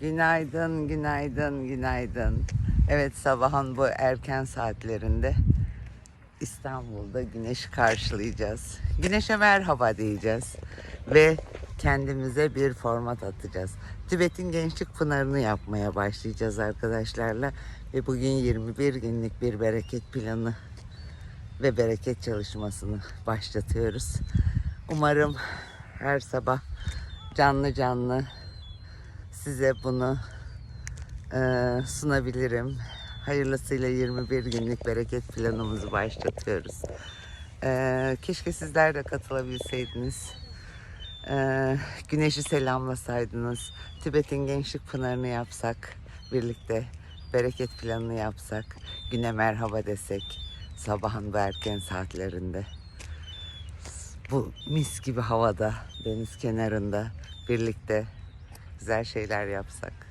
Günaydın, günaydın, günaydın. Evet sabahın bu erken saatlerinde İstanbul'da güneşi karşılayacağız. Güneşe merhaba diyeceğiz ve kendimize bir format atacağız. Tibet'in Gençlik Pınarı'nı yapmaya başlayacağız arkadaşlarla ve bugün 21 günlük bir bereket planı ve bereket çalışmasını başlatıyoruz. Umarım her sabah canlı canlı size bunu eee, sunabilirim. Hayırlısıyla 21 günlük bereket planımızı başlatıyoruz. Eee, keşke sizler de katılabilseydiniz. Eee, güneşi selamlasaydınız. Tibet'in Gençlik Pınarı'nı yapsak birlikte. Bereket planını yapsak. Güne merhaba desek. Sabahın bu erken saatlerinde. Bu mis gibi havada, deniz kenarında birlikte güzel şeyler yapsak.